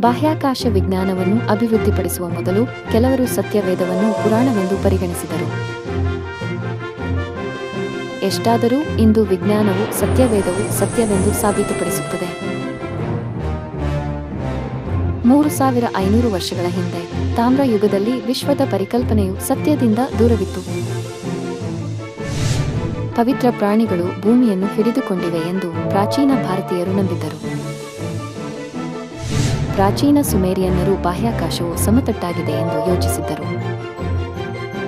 ಬಾಹ್ಯಾಕಾಶ ವಿಜ್ಞಾನವನ್ನು ಅಭಿವೃದ್ಧಿಪಡಿಸುವ ಮೊದಲು ಕೆಲವರು ಸತ್ಯವೇದವನ್ನು ಪುರಾಣವೆಂದು ಪರಿಗಣಿಸಿದರು. ಎಷ್ಟಾದರೂ ಇಂದು ವಿಜ್ಞಾನವು ಸತ್ಯವೇದವು ಸತ್ಯವೆಂದು ಸಾಬೀತುಪಡಿಸುತ್ತದೆ. ಮೂರು ಸಾವಿರ ಐನೂರು ವರ್ಷಗಳ ಹಿಂದೆ ತಾಮ್ರ ಯುಗದಲ್ಲಿ ವಿಶ್ವದ ಪರಿಕಲ್ಪನೆಯು ಸತ್ಯದಿಂದ ದೂರವಿತ್ತು. ಪವಿತ್ರ ಪ್ರಾಣಿಗಳು ಭೂಮಿಯನ್ನು ಹಿಡಿದುಕೊಂಡಿವೆ ಎಂದು ಪ್ರಾಚೀನ ಭಾರತೀಯರು ನಂಬಿದ್ದರು. ಪ್ರಾಚೀನ ಸುಮೇರಿಯನ್ನರು ಬಾಹ್ಯಾಕಾಶವು ಸಮತಟ್ಟಾಗಿದೆ ಎಂದು ಯೋಚಿಸಿದ್ದರು.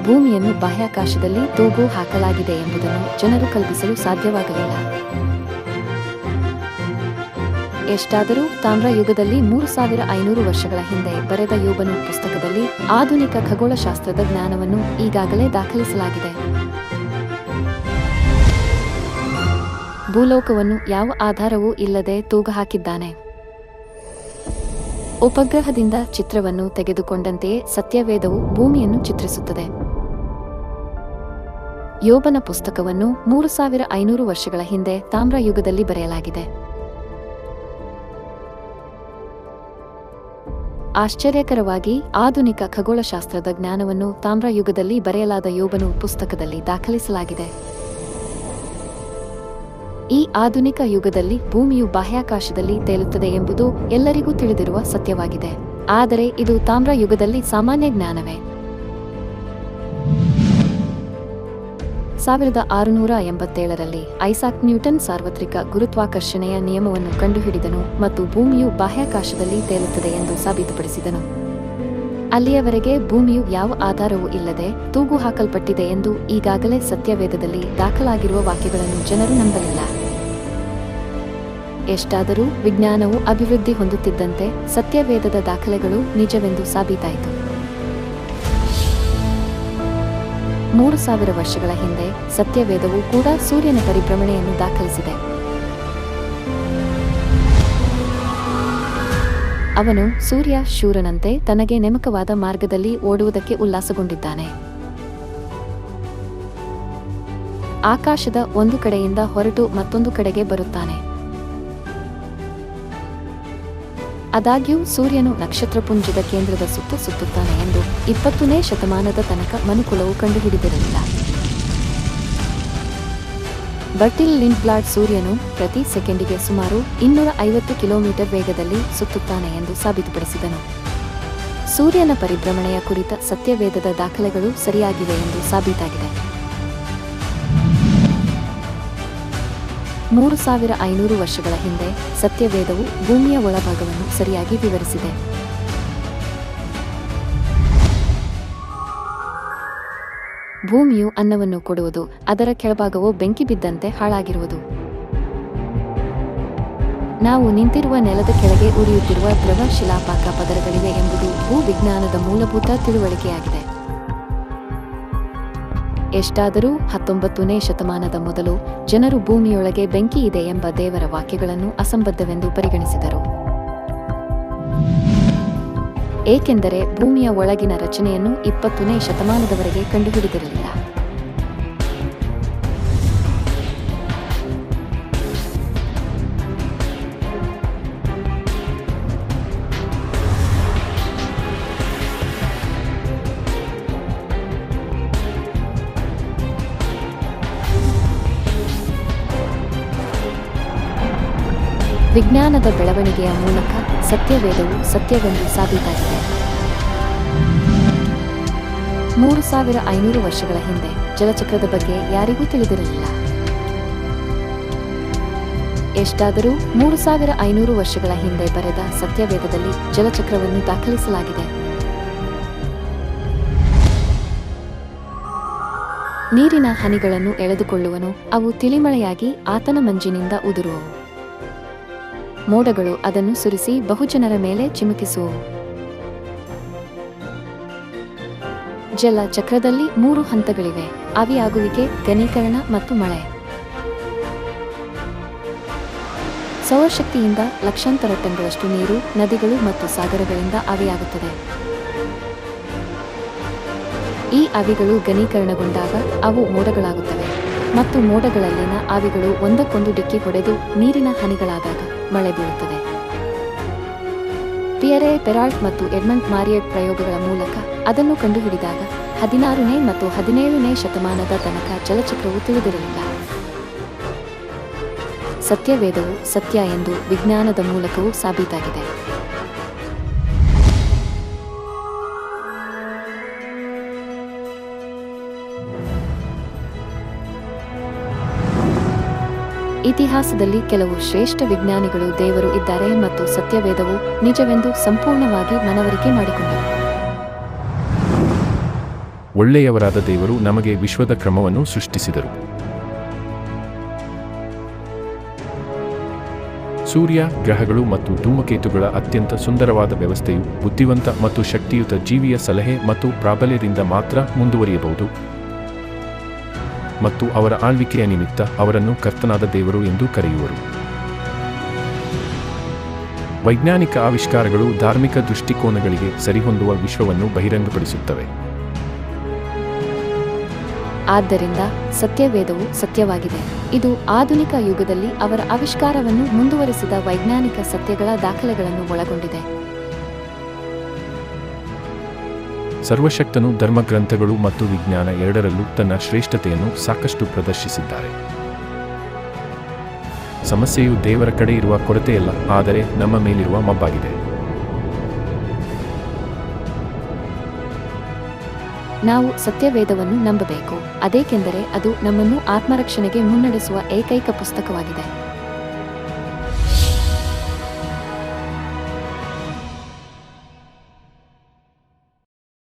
ಭೂಮಿಯನ್ನು ಬಾಹ್ಯಾಕಾಶದಲ್ಲಿ ತೂಗು ಹಾಕಲಾಗಿದೆ ಎಂಬುದನ್ನು ಜನರು ಕಲ್ಪಿಸಲು ಸಾಧ್ಯವಾಗಲಿಲ್ಲ. ಎಷ್ಟಾದರೂ ತಾಮ್ರ ಯುಗದಲ್ಲಿ ಮೂರು ಸಾವಿರ ಐನೂರು ವರ್ಷಗಳ ಹಿಂದೆ ಬರೆದ ಯೋಬನು ಪುಸ್ತಕದಲ್ಲಿ ಆಧುನಿಕ ಖಗೋಳಶಾಸ್ತ್ರದ ಜ್ಞಾನವನ್ನು ಈಗಾಗಲೇ ದಾಖಲಿಸಲಾಗಿದೆ. ಭೂಲೋಕವನ್ನು ಯಾವ ಆಧಾರವೂ ಇಲ್ಲದೆ ತೂಗು ಹಾಕಿದ್ದಾನೆ. ಉಪಗ್ರಹದಿಂದ ಚಿತ್ರವನ್ನು ತೆಗೆದುಕೊಂಡಂತೆಯೇ ಸತ್ಯವೇದವು ಭೂಮಿಯನ್ನು ಚಿತ್ರಿಸುತ್ತದೆ. ಯೋಬನ ಪುಸ್ತಕವನ್ನು ಮೂರು ಸಾವಿರ ಐನೂರು ವರ್ಷಗಳ ಹಿಂದೆ ತಾಮ್ರ ಯುಗದಲ್ಲಿ ಬರೆಯಲಾಗಿದೆ. ಆಶ್ಚರ್ಯಕರವಾಗಿ ಆಧುನಿಕ ಖಗೋಳಶಾಸ್ತ್ರದ ಜ್ಞಾನವನ್ನು ತಾಮ್ರ ಯುಗದಲ್ಲಿ ಬರೆಯಲಾದ ಯೋಬನು ಪುಸ್ತಕದಲ್ಲಿ ದಾಖಲಿಸಲಾಗಿದೆ. ಈ ಆಧುನಿಕ ಯುಗದಲ್ಲಿ ಭೂಮಿಯು ಬಾಹ್ಯಾಕಾಶದಲ್ಲಿ ತೇಲುತ್ತದೆ ಎಂಬುದು ಎಲ್ಲರಿಗೂ ತಿಳಿದಿರುವ ಸತ್ಯವಾಗಿದೆ. ಆದರೆ ಇದು ತಾಮ್ರ ಯುಗದಲ್ಲಿ ಸಾಮಾನ್ಯ ಜ್ಞಾನವೇ? ಸಾವಿರದ ಆರುನೂರ ಎಂಬತ್ತೇಳರಲ್ಲಿ ಐಸಾಕ್ ನ್ಯೂಟನ್ ಸಾರ್ವತ್ರಿಕ ಗುರುತ್ವಾಕರ್ಷಣೆಯ ನಿಯಮವನ್ನು ಕಂಡುಹಿಡಿದನು ಮತ್ತು ಭೂಮಿಯು ಬಾಹ್ಯಾಕಾಶದಲ್ಲಿ ತೇಲುತ್ತದೆ ಎಂದು ಸಾಬೀತುಪಡಿಸಿದನು. ಅಲ್ಲಿಯವರೆಗೆ ಭೂಮಿಯು ಯಾವ ಆಧಾರವೂ ಇಲ್ಲದೆ ತೂಗು ಹಾಕಲ್ಪಟ್ಟಿದೆ ಎಂದು ಈಗಾಗಲೇ ಸತ್ಯವೇದದಲ್ಲಿ ದಾಖಲಾಗಿರುವ ವಾಕ್ಯಗಳನ್ನು ಜನರು ನಂಬಲಿಲ್ಲ. ಎಷ್ಟಾದರೂ ವಿಜ್ಞಾನವು ಅಭಿವೃದ್ಧಿ ಹೊಂದುತ್ತಿದ್ದಂತೆ ಸತ್ಯವೇದದ ದಾಖಲೆಗಳು ನಿಜವೆಂದು ಸಾಬೀತಾಯಿತು. ಮೂರು ಸಾವಿರ ವರ್ಷಗಳ ಹಿಂದೆ ಸತ್ಯವೇದವು ಕೂಡ ಸೂರ್ಯನ ಪರಿಭ್ರಮಣೆಯನ್ನು ದಾಖಲಿಸಿದೆ. ಅವನು ಸೂರ್ಯ ಶೂರನಂತೆ ತನಗೆ ನೇಮಕವಾದ ಮಾರ್ಗದಲ್ಲಿ ಓಡುವುದಕ್ಕೆ ಉಲ್ಲಾಸಗೊಂಡಿದ್ದಾನೆ. ಆಕಾಶದ ಒಂದು ಕಡೆಯಿಂದ ಹೊರಟು ಮತ್ತೊಂದು ಕಡೆಗೆ ಬರುತ್ತಾನೆ. ಆದಾಗ್ಯೂ ಸೂರ್ಯನು ನಕ್ಷತ್ರಪುಂಜದ ಕೇಂದ್ರದ ಸುತ್ತ ಸುತ್ತುತ್ತಾನೆ ಎಂದು ಇಪ್ಪತ್ತನೇ ಶತಮಾನದ ತನಕ ಮನುಕುಲವು ಕಂಡುಹಿಡಿದಿರಲಿಲ್ಲ. ಬರ್ಟಿಲ್ ಲಿಂಡ್ಬ್ಲಾಡ್ ಸೂರ್ಯನು ಪ್ರತಿ ಸೆಕೆಂಡಿಗೆ ಸುಮಾರು ಇನ್ನೂರ ಐವತ್ತು ಕಿಲೋಮೀಟರ್ ವೇಗದಲ್ಲಿ ಸುತ್ತುತ್ತಾನೆ ಎಂದು ಸಾಬೀತುಪಡಿಸಿದನು. ಸೂರ್ಯನ ಪರಿಭ್ರಮಣೆಯ ಕುರಿತ ಸತ್ಯವೇದದ ದಾಖಲೆಗಳು ಸರಿಯಾಗಿವೆ ಎಂದು ಸಾಬೀತಾಗಿದೆ. ಮೂರು ಸಾವಿರ ಐನೂರು ವರ್ಷಗಳ ಹಿಂದೆ ಸತ್ಯವೇದವು ಭೂಮಿಯ ಒಳಭಾಗವನ್ನು ಸರಿಯಾಗಿ ವಿವರಿಸಿದೆ. ಭೂಮಿಯು ಅನ್ನವನ್ನು ಕೊಡುವುದು, ಅದರ ಕೆಳಭಾಗವು ಬೆಂಕಿ ಬಿದ್ದಂತೆ ಹಾಳಾಗಿರುವುದು. ನಾವು ನಿಂತಿರುವ ನೆಲದ ಕೆಳಗೆ ಉರಿಯುತ್ತಿರುವ ದ್ರವ ಶಿಲಾಪಾಕ ಪದರಗಳಿವೆ ಎಂಬುದು ಭೂವಿಜ್ಞಾನದ ಮೂಲಭೂತ ತಿಳುವಳಿಕೆಯಾಗಿದೆ. ಎಷ್ಟಾದರೂ ಹತ್ತೊಂಬತ್ತನೇ ಶತಮಾನದ ಮೊದಲು ಜನರು ಭೂಮಿಯೊಳಗೆ ಬೆಂಕಿ ಇದೆ ಎಂಬ ದೇವರ ವಾಕ್ಯಗಳನ್ನು ಅಸಂಬದ್ಧವೆಂದು ಪರಿಗಣಿಸಿದರು. ಏಕೆಂದರೆ ಭೂಮಿಯ ಒಳಗಿನ ರಚನೆಯನ್ನು ಇಪ್ಪತ್ತನೇ ಶತಮಾನದವರೆಗೆ ಕಂಡುಹಿಡಿದಿರಲಿಲ್ಲ. ವಿಜ್ಞಾನದ ಬೆಳವಣಿಗೆಯ ಮೂಲಕ ಸತ್ಯವೇದವು ಸತ್ಯವೆಂದು ಸಾಬೀತಾಗಿದೆ. ಮೂರು ಸಾವಿರ ಐನೂರು ವರ್ಷಗಳ ಹಿಂದೆ ಜಲಚಕ್ರದ ಬಗ್ಗೆ ಯಾರಿಗೂ ತಿಳಿದಿರಲಿಲ್ಲ. ಎಷ್ಟಾದರೂ ಮೂರು ಸಾವಿರ ಐನೂರು ವರ್ಷಗಳ ಹಿಂದೆ ಬರೆದ ಸತ್ಯವೇದದಲ್ಲಿ ಜಲಚಕ್ರವನ್ನು ದಾಖಲಿಸಲಾಗಿದೆ. ನೀರಿನ ಹನಿಗಳನ್ನು ಎಳೆದುಕೊಳ್ಳುವನು ಅವು ತಿಳಿಮಳೆಯಾಗಿ ಆತನ ಮಂಜಿನಿಂದ ಉದುರುವವು. ಮೋಡಗಳು ಅದನ್ನು ಸುರಿಸಿ ಬಹುಜನರ ಮೇಲೆ ಚಿಮುಕಿಸುವು. ಜಲ ಚಕ್ರದಲ್ಲಿ ಮೂರು ಹಂತಗಳಿವೆ. ಆವಿಯಾಗುವಿಕೆ, ಘನೀಕರಣ ಮತ್ತು ಮಳೆ. ಸೌರಶಕ್ತಿಯಿಂದ ಲಕ್ಷಾಂತರ ಟನ್ಗಳಷ್ಟು ನೀರು, ನದಿಗಳು ಮತ್ತು ಸಾಗರಗಳಿಂದ ಆವಿಯಾಗುತ್ತದೆ. ಈ ಆವಿಗಳು ಘನೀಕರಣಗೊಂಡಾಗ ಅವು ಮೋಡಗಳಾಗುತ್ತವೆ ಮತ್ತು ಮೋಡಗಳಲ್ಲಿನ ಆವಿಗಳು ಒಂದಕ್ಕೊಂದು ಡಿಕ್ಕಿ ಹೊಡೆದು ನೀರಿನ ಹನಿಗಳಾದಾಗ. ಮಳೆ ಬೀಳುತ್ತದೆ. ಪಿಯರೆ, ಪೆರಾಲ್ಟ್ ಮತ್ತು ಎಡ್ಮಂಟ್ ಮಾರಿಯಟ್ ಪ್ರಯೋಗಗಳ ಮೂಲಕ ಅದನ್ನು ಕಂಡುಹಿಡಿದಾಗ ಹದಿನಾರನೇ ಮತ್ತು ಹದಿನೇಳನೇ ಶತಮಾನದ ತನಕ ಚಲಚಿತ್ರವು ತಿಳಿದಿರಲಿಲ್ಲ. ಸತ್ಯವೇದವು ಸತ್ಯ ಎಂದು ವಿಜ್ಞಾನದ ಮೂಲಕವೂ ಸಾಬೀತಾಗಿದೆ. ಇತಿಹಾಸದಲ್ಲಿ ಕೆಲವು ಶ್ರೇಷ್ಠ ವಿಜ್ಞಾನಿಗಳು ದೇವರು ಇದ್ದಾರೆ ಮತ್ತು ಸತ್ಯವೇದವು ನಿಜವೆಂದು ಸಂಪೂರ್ಣವಾಗಿ ಮನವರಿಕೆ ಮಾಡಿಕೊಂಡರು. ಒಳ್ಳೆಯವರಾದ ದೇವರು ನಮಗೆ ವಿಶ್ವದ ಕ್ರಮವನ್ನು ಸೃಷ್ಟಿಸಿದರು. ಸೂರ್ಯ, ಗ್ರಹಗಳು ಮತ್ತು ಧೂಮಕೇತುಗಳ ಅತ್ಯಂತ ಸುಂದರವಾದ ವ್ಯವಸ್ಥೆಯು ಬುದ್ಧಿವಂತ ಮತ್ತು ಶಕ್ತಿಯುತ ಜೀವಿಯ ಸಲಹೆ ಮತ್ತು ಪ್ರಾಬಲ್ಯದಿಂದ ಮಾತ್ರ ಮುಂದುವರಿಯಬಹುದು. ಮತ್ತು ಅವರ ಆಳ್ವಿಕೆಯ ನಿಮಿತ್ತ ಅವರನ್ನು ಕರ್ತನಾದ ದೇವರು ಎಂದು ಕರೆಯುವರು. ವೈಜ್ಞಾನಿಕ ಆವಿಷ್ಕಾರಗಳು ಧಾರ್ಮಿಕ ದೃಷ್ಟಿಕೋನಗಳಿಗೆ ಸರಿಹೊಂದುವ ವಿಶ್ವವನ್ನು ಬಹಿರಂಗಪಡಿಸುತ್ತವೆ. ಆದ್ದರಿಂದ ಸತ್ಯವೇದವು ಸತ್ಯವಾಗಿದೆ. ಇದು ಆಧುನಿಕ ಯುಗದಲ್ಲಿ ಅವರ ಆವಿಷ್ಕಾರವನ್ನು ಮುಂದುವರೆಸಿದ ವೈಜ್ಞಾನಿಕ ಸತ್ಯಗಳ ದಾಖಲೆಗಳನ್ನು ಒಳಗೊಂಡಿದೆ. ಸರ್ವಶಕ್ತನು ಧರ್ಮಗ್ರಂಥಗಳು ಮತ್ತು ವಿಜ್ಞಾನ ಎರಡರಲ್ಲೂ ತನ್ನ ಶ್ರೇಷ್ಠತೆಯನ್ನು ಸಾಕಷ್ಟು ಪ್ರದರ್ಶಿಸಿದ್ದಾರೆ. ಸಮಸ್ಯೆಯು ದೇವರ ಕಡೆ ಇರುವ ಕೊರತೆಯಲ್ಲ, ಆದರೆ ನಮ್ಮ ಮೇಲಿರುವ ಮಬ್ಬಾಗಿದೆ. ನಾವು ಸತ್ಯವೇದವನ್ನು ನಂಬಬೇಕು, ಅದೇಕೆಂದರೆ ಅದು ನಮ್ಮನ್ನು ಆತ್ಮರಕ್ಷಣೆಗೆ ಮುನ್ನಡೆಸುವ ಏಕೈಕ ಪುಸ್ತಕವಾಗಿದೆ.